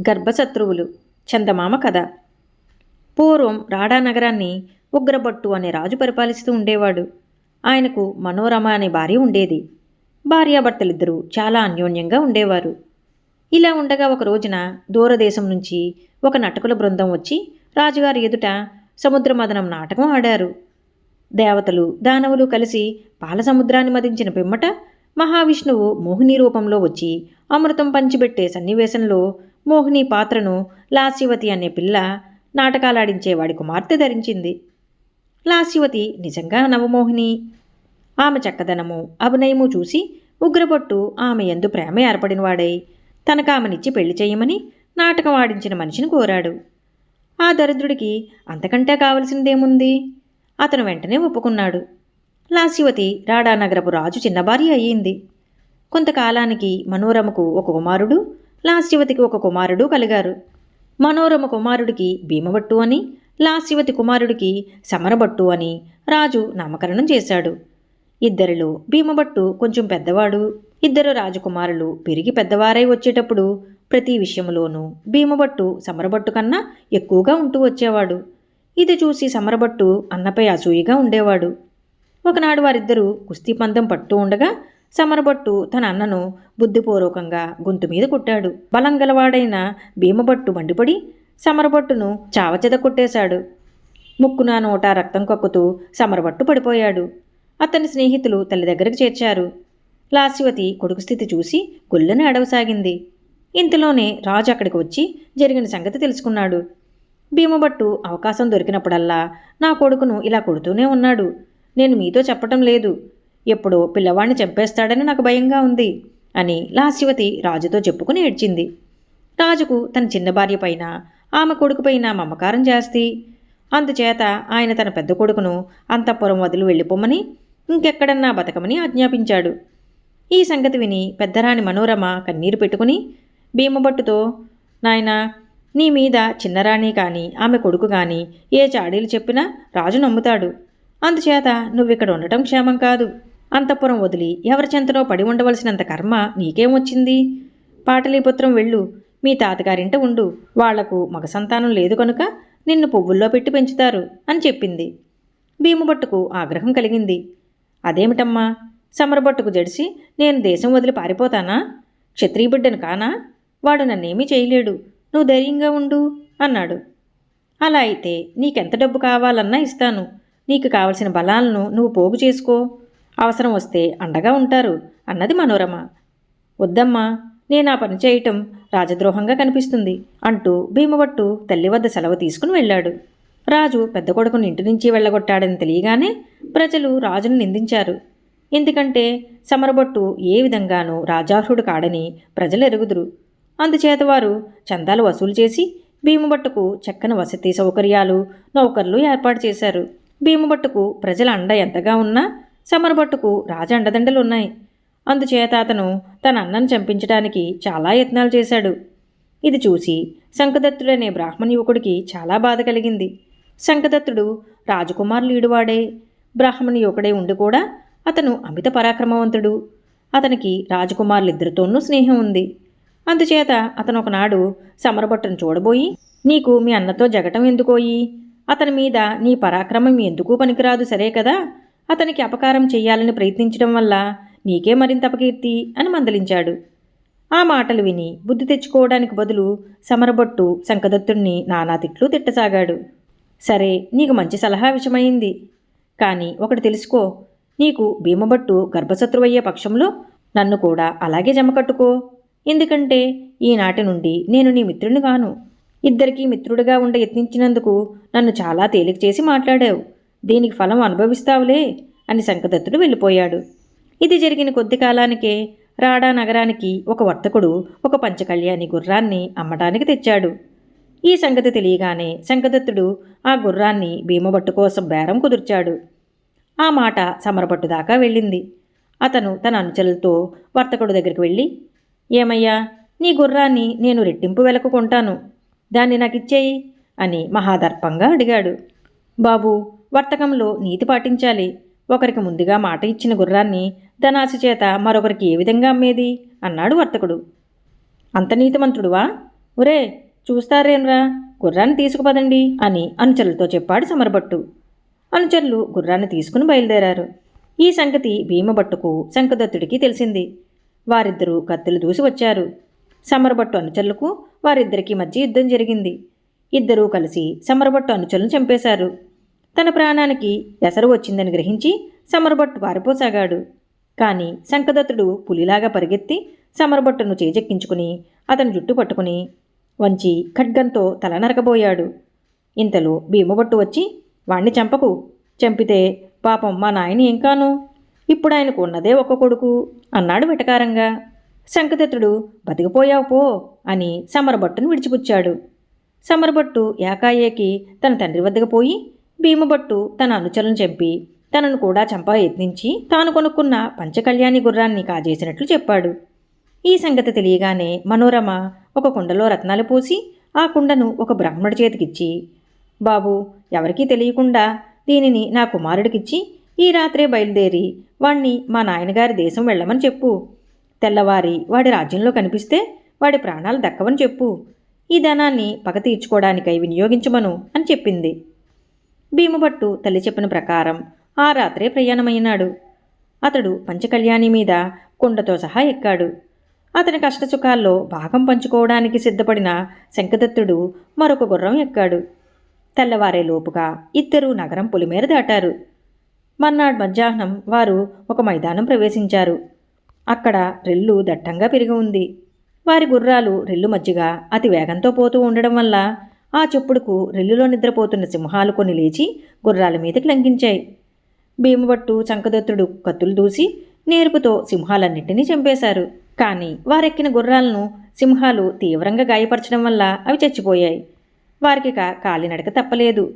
గర్భశత్రువులు. చందమామ కథ. పూర్వం రాడా నగరాన్ని ఉగ్రభట్టు అనే రాజు పరిపాలిస్తూ ఉండేవాడు. ఆయనకు మనోరమ అనే భార్య ఉండేది. భార్యాభర్తలిద్దరూ చాలా అన్యోన్యంగా ఉండేవారు. ఇలా ఉండగా ఒక రోజున దూరదేశం నుంచి ఒక నటకుల బృందం వచ్చి రాజుగారి ఎదుట సముద్రమదనం నాటకం ఆడారు. దేవతలు దానవులు కలిసి పాల సముద్రాన్ని మదించిన పిమ్మట మహావిష్ణువు మోహిని రూపంలో వచ్చి అమృతం పంచిపెట్టే సన్నివేశంలో మోహిని పాత్రను లాస్యవతి అనే పిల్ల నాటకాలాడించేవాడి కుమార్తె ధరించింది. లాస్యవతి నిజంగా నవమోహిని. ఆమె చక్కదనము అభినయము చూసి ఉగ్రపట్టు ఆమె ఎందు ప్రేమ ఏర్పడినవాడై తనకు పెళ్ళి చేయమని నాటకం ఆడించిన మనిషిని కోరాడు. ఆ దరిద్రుడికి అంతకంటే కావలసిందేముంది? అతను వెంటనే ఒప్పుకున్నాడు. లాస్యవతి రాడానగరపు రాజు చిన్నబారి అయ్యింది. కొంతకాలానికి మనోరమకు ఒక కుమారుడు లాస్యవతికి ఒక కుమారుడు కలిగారు. మనోరమ కుమారుడికి భీమభట్టు అని లాస్యవతి కుమారుడికి సమరభట్టు అని రాజు నామకరణం చేశాడు. ఇద్దరిలో భీమభట్టు కొంచెం పెద్దవాడు. ఇద్దరు రాజకుమారులు పెరిగి పెద్దవారై వచ్చేటప్పుడు ప్రతి విషయంలోనూ భీమభట్టు సమరభట్టు కన్నా ఎక్కువగా ఉంటూ వచ్చేవాడు. ఇది చూసి సమరభట్టు అన్నపై అసూయగా ఉండేవాడు. ఒకనాడు వారిద్దరూ కుస్తీ పందెం పట్టు ఉండగా సమరభట్టు తన అన్నను బుద్ధిపూర్వకంగా గొంతు మీద కొట్టాడు. బలం గలవాడైన భీమభట్టు మండిపడి సమరభట్టును చావచెద కొట్టేశాడు. ముక్కున నోట రక్తం కక్కుతూ సమరభట్టు పడిపోయాడు. అతని స్నేహితులు తల్లి దగ్గరికి చేర్చారు. లాస్యవతి కొడుకు స్థితి చూసి గుళ్ళను అడవసాగింది. ఇంతలోనే రాజు అక్కడికి వచ్చి జరిగిన సంగతి తెలుసుకున్నాడు. భీమభట్టు అవకాశం దొరికినప్పుడల్లా నా కొడుకును ఇలా కొడుతూనే ఉన్నాడు. నేను మీతో చెప్పటం లేదు. ఎప్పుడో పిల్లవాడిని చంపేస్తాడని నాకు భయంగా ఉంది అని లాస్యవతి రాజుతో చెప్పుకుని ఏడ్చింది. రాజుకు తన చిన్న భార్య పైన ఆమె కొడుకుపైన మమకారం జాస్తి. అందుచేత ఆయన తన పెద్ద కొడుకును అంతఃపురం వదిలి వెళ్ళిపోమని ఇంకెక్కడన్నా బతకమని ఆజ్ఞాపించాడు. ఈ సంగతి విని పెద్దరాణి మనోరమ కన్నీరు పెట్టుకుని భీమభట్టుతో నాయనా నీ మీద చిన్నరాణి కానీ ఆమె కొడుకు కానీ ఏ చాడీలు చెప్పినా రాజు నమ్ముతాడు. అందుచేత నువ్విక్కడ ఉండటం క్షేమం కాదు. అంతఃపురం వదిలి ఎవరి చెంతలో పడి ఉండవలసినంత కర్మ నీకేం వచ్చింది? పాటలీపుత్రం వెళ్ళు. మీ తాతగారింట ఉండు. వాళ్ళకు మగ సంతానం లేదు కనుక నిన్ను పువ్వుల్లో పెట్టి పెంచుతారు అని చెప్పింది. భీముభట్టుకు ఆగ్రహం కలిగింది. అదేమిటమ్మా? సమరభట్టుకు జడిసి నేను దేశం వదిలి పారిపోతానా? క్షత్రియ బిడ్డను కానా? వాడు నన్నేమీ చేయలేడు. నువ్వు ధైర్యంగా ఉండు అన్నాడు. అలా అయితే నీకెంత డబ్బు కావాలన్నా ఇస్తాను. నీకు కావలసిన బలాలను నువ్వు పోగు చేసుకో. అవసరం వస్తే అండగా ఉంటారు అన్నది మనోరమ. వద్దమ్మా నేను ఆ పని చేయటం రాజద్రోహంగా కనిపిస్తుంది అంటూ భీమభట్టు తల్లి వద్ద సెలవు తీసుకుని వెళ్ళాడు. రాజు పెద్ద కొడుకుని ఇంటి నుంచి వెళ్ళగొట్టాడని తెలియగానే ప్రజలు రాజును నిందించారు. ఎందుకంటే సమరబొట్టు ఏ విధంగానూ రాజార్హుడు కాడని ప్రజలు ఎరుగుదురు. అందుచేత వారు చందాలు వసూలు చేసి భీమభట్టుకు చక్కని వసతి సౌకర్యాలు నౌకర్లు ఏర్పాటు చేశారు. భీమభట్టుకు ప్రజల అండ ఎంతగా ఉన్నా సమరభట్టుకు రాజ అండదండలు ఉన్నాయి. అందుచేత అతను తన అన్నను చంపించడానికి చాలా యత్నాలు చేశాడు. ఇది చూసి శంఖదత్తుడనే బ్రాహ్మణ యువకుడికి చాలా బాధ కలిగింది. శంఖదత్తుడు రాజకుమారులీడువాడే బ్రాహ్మణ యువకుడే ఉండి కూడా అతను అమిత పరాక్రమవంతుడు. అతనికి రాజకుమారులిద్దరితోనూ స్నేహం ఉంది. అందుచేత అతను ఒకనాడు సమరభట్టును చూడబోయి నీకు మీ అన్నతో జగటం ఎందుకోయి? అతని మీద నీ పరాక్రమం ఎందుకు పనికిరాదు? సరే కదా? అతనికి అపకారం చెయ్యాలని ప్రయత్నించడం వల్ల నీకే మరింత అపకీర్తి అని మందలించాడు. ఆ మాటలు విని బుద్ధి తెచ్చుకోవడానికి బదులు సమరబొట్టు శంఖదత్తుణ్ణి నానా తిట్లు తిట్టసాగాడు. సరే నీకు మంచి సలహా విషమైంది. కానీ ఒకటి తెలుసుకో నీకు భీమభట్టు గర్భశత్రువయ్యే పక్షంలో నన్ను కూడా అలాగే జమకట్టుకో ఎందుకంటే ఈనాటి నుండి నేను నీ మిత్రుని కాను ఇద్దరికీ మిత్రుడిగా ఉండ యత్నించినందుకు నన్ను చాలా తేలిక చేసి మాట్లాడావు. దీనికి ఫలం అనుభవిస్తావులే అని శంఖదత్తుడు వెళ్ళిపోయాడు. ఇది జరిగిన కొద్ది కాలానికే రాడా నగరానికి ఒక వర్తకుడు ఒక పంచకళ్యాణి గుర్రాన్ని అమ్మటానికి తెచ్చాడు. ఈ సంగతి తెలియగానే శంఖదత్తుడు ఆ గుర్రాన్ని భీమభట్టు కోసం బేరం కుదుర్చాడు. ఆ మాట సమరపట్టు దాకా వెళ్ళింది. అతను తన అనుచరులతో వర్తకుడు దగ్గరికి వెళ్ళి ఏమయ్యా నీ గుర్రాన్ని నేను రెట్టింపు వెలకు కొంటాను. దాన్ని నాకిచ్చేయి అని మహాదర్పంగా అడిగాడు. బాబు వర్తకంలో నీతి పాటించాలి. ఒకరికి ముందుగా మాట ఇచ్చిన గుర్రాన్ని ధనాశ చేత మరొకరికి ఏ విధంగా అమ్మేది? అన్నాడు వర్తకుడు. అంత నీతిమంతుడువా? ఒరే చూస్తారేమ్రా గుర్రాన్ని తీసుకుపదండి అని అనుచరులతో చెప్పాడు సమరభట్టు. అనుచరులు గుర్రాన్ని తీసుకుని బయలుదేరారు. ఈ సంగతి భీమభట్టుకు శంఖదత్తుడికి తెలిసింది. వారిద్దరూ కత్తులు దూసి వచ్చారు. సమరభట్టు అనుచరులకు వారిద్దరికీ మధ్య యుద్ధం జరిగింది. ఇద్దరూ కలిసి సమరభట్టు అనుచరులను చంపేశారు. తన ప్రాణానికి ఎసరు వచ్చిందని గ్రహించి సమరభట్టు పారిపోసాగాడు. కానీ శంఖదత్తుడు పులిలాగా పరిగెత్తి సమరభట్టును చేజెక్కించుకుని అతని జుట్టు పట్టుకుని వంచి ఖడ్గంతో తల నరకబోయాడు. ఇంతలో భీమభట్టు వచ్చి వాణ్ణి చంపకు. చంపితే పాపం మా నాయన ఏంకాను ఇప్పుడు ఆయనకు ఉన్నదే ఒక కొడుకు అన్నాడు వెటకారంగా. శంఖదత్తుడు బతికిపోయావు పో అని సమరభట్టును విడిచిపుచ్చాడు. సమరభట్టు ఏకాయేకి తన తండ్రి వద్దకు పోయి భీమభట్టు తన అనుచరులను చంపి తనను కూడా చంప యత్నించి తాను కొనుక్కున్న పంచకళ్యాణి గుర్రాన్ని కాజేసినట్లు చెప్పాడు. ఈ సంగతి తెలియగానే మనోరమ ఒక కుండలో రత్నాలు పోసి ఆ కుండను ఒక బ్రాహ్మణుడి చేతికిచ్చి బాబు ఎవరికీ తెలియకుండా దీనిని నా కుమారుడికిచ్చి ఈ రాత్రే బయలుదేరి వాణ్ణి మా నాయనగారి దేశం వెళ్ళమని చెప్పు. తెల్లవారి వాడి రాజ్యంలో కనిపిస్తే వాడి ప్రాణాలు దక్కవని చెప్పు. ఈ ధనాన్ని పగ తీర్చుకోవడానికై వినియోగించమను అని చెప్పింది. భీమభట్టు తల్లి చెప్పిన ప్రకారం ఆ రాత్రే ప్రయాణమైనాడు. అతడు పంచకళ్యాణి మీద కుండతో సహా ఎక్కాడు. అతని కష్టసుఖాల్లో భాగం పంచుకోవడానికి సిద్ధపడిన శంఖదత్తుడు మరొక గుర్రం ఎక్కాడు. తెల్లవారే లోపుగా ఇద్దరూ నగరం పులిమేర దాటారు. మర్నాడు మధ్యాహ్నం వారు ఒక మైదానం ప్రవేశించారు. అక్కడ రెల్లు దట్టంగా పెరిగి ఉంది. వారి గుర్రాలు రెల్లు మధ్యగా అతి వేగంతో పోతూ ఉండడం వల్ల ఆ చెప్పుడుకు రెల్లులో నిద్రపోతున్న సింహాలు కొన్ని లేచి గుర్రాల మీదకి లంఘించాయి. భీమభట్టు చంకదత్తుడు కత్తులు దూసి నేర్పుతో సింహాలన్నింటినీ చంపేశారు. కానీ వారెక్కిన గుర్రాలను సింహాలు తీవ్రంగా గాయపరచడం వల్ల అవి చచ్చిపోయాయి. వారికిక కాలినడక తప్పలేదు.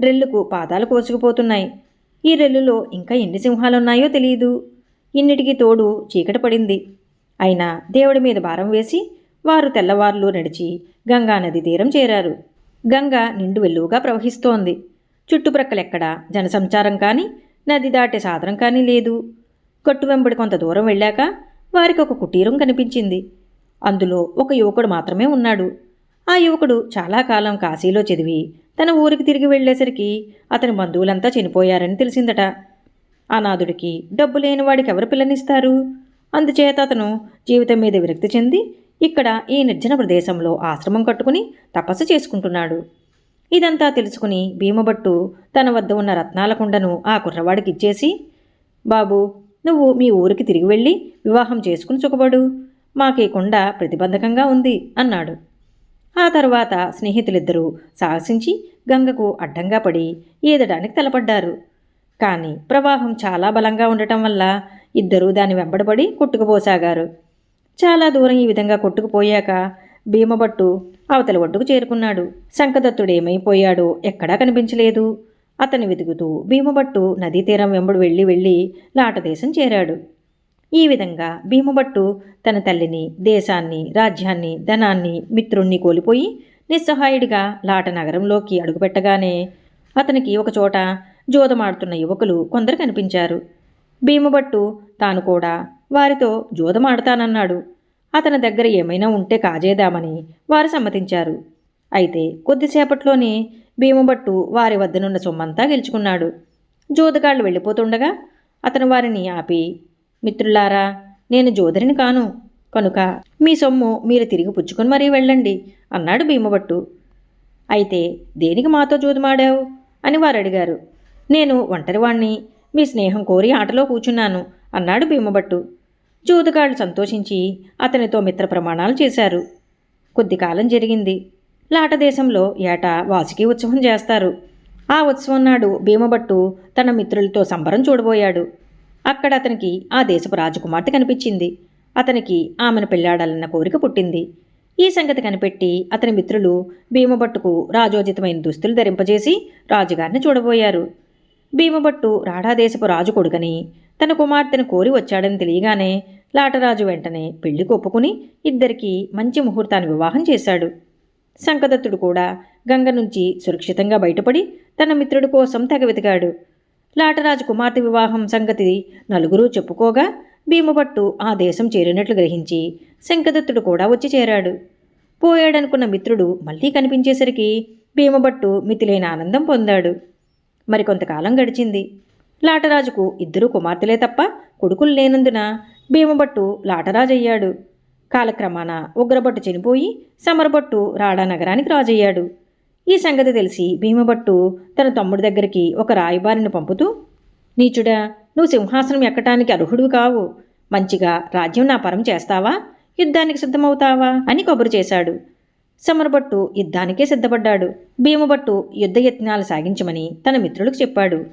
రెల్లుకు పాదాలు కోసుకుపోతున్నాయి. ఈ రెల్లులో ఇంకా ఎన్ని సింహాలున్నాయో తెలియదు ఇన్నిటికీ తోడు చీకటి పడింది. అయినా దేవుడి మీద భారం వేసి వారు తెల్లవారులు నడిచి గంగానది తీరం చేరారు. గంగ నిండు వెల్లువగా ప్రవహిస్తోంది. చుట్టుప్రక్కలెక్కడా జనసంచారం కానీ నది దాటే సాధనం కానీ లేదు. కట్టు వెంబడి కొంత దూరం వెళ్ళాక వారికి ఒక కుటీరం కనిపించింది. అందులో ఒక యువకుడు మాత్రమే ఉన్నాడు. ఆ యువకుడు చాలా కాలం కాశీలో చదివి తన ఊరికి తిరిగి వెళ్ళేసరికి అతని బంధువులంతా చనిపోయారని తెలిసిందట. అనాథుడికి డబ్బు లేని వాడికి ఎవరు పిల్లనిస్తారు? అందుచేత అతను జీవితం మీద విరక్తి చెంది ఇక్కడ ఈ నిర్జన ప్రదేశంలో ఆశ్రమం కట్టుకుని తపస్సు చేసుకుంటున్నాడు. ఇదంతా తెలుసుకుని భీమభట్టు తన వద్ద ఉన్న రత్నాల కుండను ఆ కుర్రవాడికి ఇచ్చేసి బాబు నువ్వు మీ ఊరికి తిరిగి వెళ్ళి వివాహం చేసుకుని చుకబడు మాకీ కుండ ప్రతిబంధకంగా ఉంది అన్నాడు. ఆ తర్వాత స్నేహితులిద్దరూ సాహసించి గంగకు అడ్డంగా పడి ఈదడానికి తలపడ్డారు. కానీ ప్రవాహం చాలా బలంగా ఉండటం వల్ల ఇద్దరూ దాని వెంబడబడి కొట్టుకుపోసాగారు. చాలా దూరం ఈ విధంగా కొట్టుకుపోయాక భీమభట్టు అవతల ఒడ్డుకు చేరుకున్నాడు. శంఖదత్తుడు ఏమైపోయాడో ఎక్కడా కనిపించలేదు. అతని వెతుకుతూ భీమభట్టు నదీ తీరం వెంబడి వెళ్ళి వెళ్ళి లాటదేశం చేరాడు. ఈ విధంగా భీమభట్టు తన తల్లిని దేశాన్ని రాజ్యాన్ని ధనాన్ని మిత్రుణ్ణి కోల్పోయి నిస్సహాయుడిగా లాట నగరంలోకి అడుగుపెట్టగానే అతనికి ఒకచోట జోదమాడుతున్న యువకులు కొందరు కనిపించారు. భీమభట్టు తాను కూడా వారితో జూదమాడతానన్నాడు. అతని దగ్గర ఏమైనా ఉంటే కాజేదామని వారు సమ్మతించారు. అయితే కొద్దిసేపట్లోనే భీమభట్టు వారి వద్దనున్న సొమ్మంతా గెలుచుకున్నాడు. జోదగాళ్ళు వెళ్ళిపోతుండగా అతను వారిని ఆపి మిత్రులారా నేను జోదరిని కాను. కనుక మీ సొమ్ము మీరు తిరిగి పుచ్చుకొని మరీ వెళ్ళండి అన్నాడు భీమభట్టు. అయితే దేనికి మాతో జోదుమాడావు? అని వారు అడిగారు నేను ఒంటరివాణ్ణి మీ స్నేహం కోరి ఆటలో కూర్చున్నాను అన్నాడు భీమభట్టు. జూదగాళ్ళు సంతోషించి అతనితో మిత్ర ప్రమాణాలు చేశారు. కొద్ది కాలం జరిగింది. లాట దేశంలో ఏటా వాసుకి ఉత్సవం చేస్తారు. ఆ ఉత్సవం నాడు భీమభట్టు తన మిత్రులతో సంబరం చూడబోయాడు. అక్కడ అతనికి ఆ దేశపు రాజకుమార్తె కనిపించింది. అతనికి ఆమెను పెళ్ళాడాలన్న కోరిక పుట్టింది. ఈ సంగతి కనిపెట్టి అతని మిత్రులు భీమభట్టుకు రాజోచితమైన దుస్తులు ధరింపజేసి రాజుగారిని చూడబోయారు. భీమభట్టు రాఢాదేశపు రాజు కొడుకని తన కుమార్తెను కోరి వచ్చాడని తెలియగానే లాటరాజు వెంటనే పెళ్ళి ఒప్పుకుని ఇద్దరికీ మంచి ముహూర్తాన్ని వివాహం చేశాడు. శంఖదత్తుడు కూడా గంగ నుంచి సురక్షితంగా బయటపడి తన మిత్రుడి కోసం తెగ వెతికాడు. లాటరాజు కుమార్తె వివాహం సంగతి నలుగురూ చెప్పుకోగా భీమభట్టు ఆ దేశం చేరినట్లు గ్రహించి శంఖదత్తుడు కూడా వచ్చి చేరాడు. పోయాడనుకున్న మిత్రుడు మళ్ళీ కనిపించేసరికి భీమభట్టు మితిలేని ఆనందం పొందాడు. మరికొంతకాలం గడిచింది. లాటరాజుకు ఇద్దరు కుమార్తెలే తప్ప కొడుకులు లేనందున భీమభట్టు లాటరాజయ్యాడు. కాలక్రమాన ఉగ్రభట్టు చనిపోయి సమరభట్టు రాడా నగరానికి రాజయ్యాడు. ఈ సంగతి తెలిసి భీమభట్టు తన తమ్ముడి దగ్గరికి ఒక రాయబారిని పంపుతూ నీచుడా నువ్వు సింహాసనం ఎక్కటానికి అర్హుడు కావు. మంచిగా రాజ్యం నా పరం చేస్తావా? యుద్ధానికి సిద్ధమవుతావా? అని కబురు చేశాడు. సమరభట్టు యుద్ధానికే సిద్ధపడ్డాడు. భీమభట్టు యుద్ధ యత్నాలు సాగించమని తన మిత్రులకు చెప్పాడు.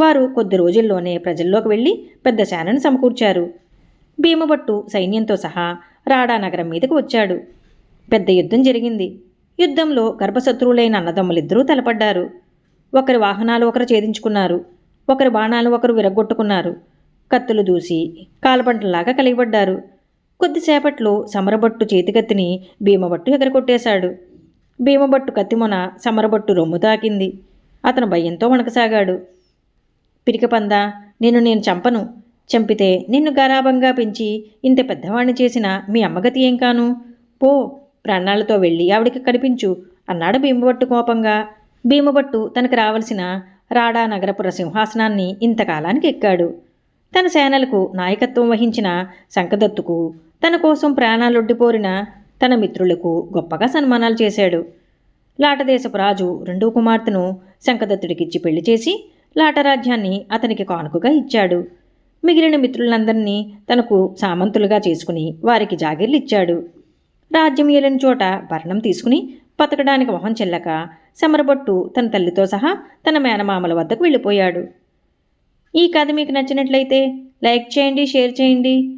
వారు కొద్ది రోజుల్లోనే ప్రజల్లోకి వెళ్ళి పెద్ద సేనను సమకూర్చారు. భీమభట్టు సైన్యంతో సహా రాడా నగరం మీదకు వచ్చాడు. పెద్ద యుద్ధం జరిగింది. యుద్ధంలో గర్భశత్రువులైన అన్నదమ్ములిద్దరూ తలపడ్డారు. ఒకరి వాహనాలు ఒకరు ఛేదించుకున్నారు. ఒకరి బాణాలు ఒకరు విరగొట్టుకున్నారు కత్తులు దూసి కాలపంటలాగా కలిగిపడ్డారు కొద్దిసేపట్లో సమరభట్టు చేతికత్తిని భీమభట్టు ఎగరకొట్టేశాడు భీమభట్టు కత్తిమొన సమరభట్టు రొమ్ము తాకింది. అతను భయంతో వణకసాగాడు. పిరికపంద నేను నేను చంపను. చంపితే నిన్ను గారాభంగా పెంచి ఇంత పెద్దవాణ్ణి చేసిన మీ అమ్మగతి ఏం కాను? పో ప్రాణాలతో వెళ్ళి ఆవిడికి కనిపించు అన్నాడు భీమభట్టు కోపంగా. భీమభట్టు తనకు రావలసిన రాడా నగరపుర సింహాసనాన్ని ఇంతకాలానికి ఎక్కాడు. తన సేనలకు నాయకత్వం వహించిన శంఖదత్తుకు తన కోసం ప్రాణాలొడ్డిపోరిన తన మిత్రులకు గొప్పగా సన్మానాలు చేశాడు. లాటదేశపు రాజు రెండో కుమార్తెను శంఖదత్తుడికిచ్చి పెళ్ళి చేసి లాటరాజ్యాన్ని అతనికి కానుకగా ఇచ్చాడు. మిగిలిన మిత్రులందరినీ తనకు సామంతులుగా చేసుకుని వారికి జాగిర్లు ఇచ్చాడు రాజ్యం ఏలని చోట భరణం తీసుకుని బతకడానికి మొహం చెల్లక సమరబొట్టు తన తల్లితో సహా తన మేనమామల వద్దకు వెళ్ళిపోయాడు. ఈ కథ మీకు నచ్చినట్లయితే లైక్ చేయండి షేర్ చేయండి.